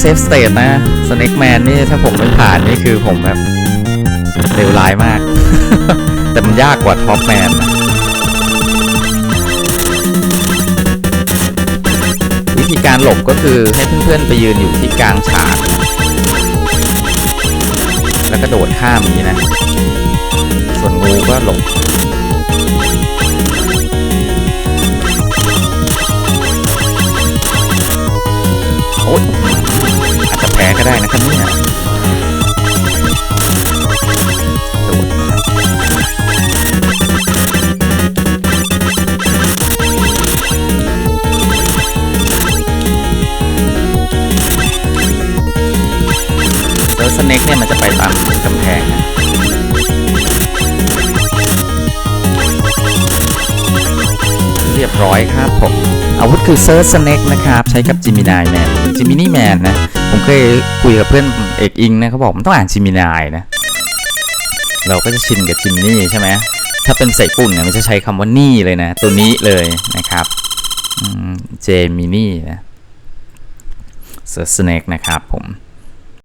เซฟสเตทนะสเน็กแมนนี่ถ้าผมไม่ผ่านนี่คือผมแบบเลวร้ายมาก แต่มันยากกว่าท็อปแมนวิธีการหลบก็คือให้เพื่อนๆไปยืนอยู่ที่กลางฉากนแล้วก็โดดข้ามนี้นะ ส่วนงูก็หลบโอ๊ย ได้นะครับเนี่ยโดดนะครับแล้วสเน็กเนี่ยมันจะไปตามกำแพงนะเรียบร้อยครับผม อาวุธคือเซิร์ชสเน็กนะครับ ใช้กับจิมินายแมนจิมินี่แมนนะ เคยคุยกับเพื่อนเอกอิงนะเขาบอกมันต้องอ่านจิมินายนะ เราก็จะชินกับจิมนี่ใช่ไหมถ้าเป็นใส่ปุ่นเนี่ยมันจะใช้คำว่านี่เลยนะ ตัวนี้เลยนะครับเจมินี่นะเซิร์สเนกนะครับผม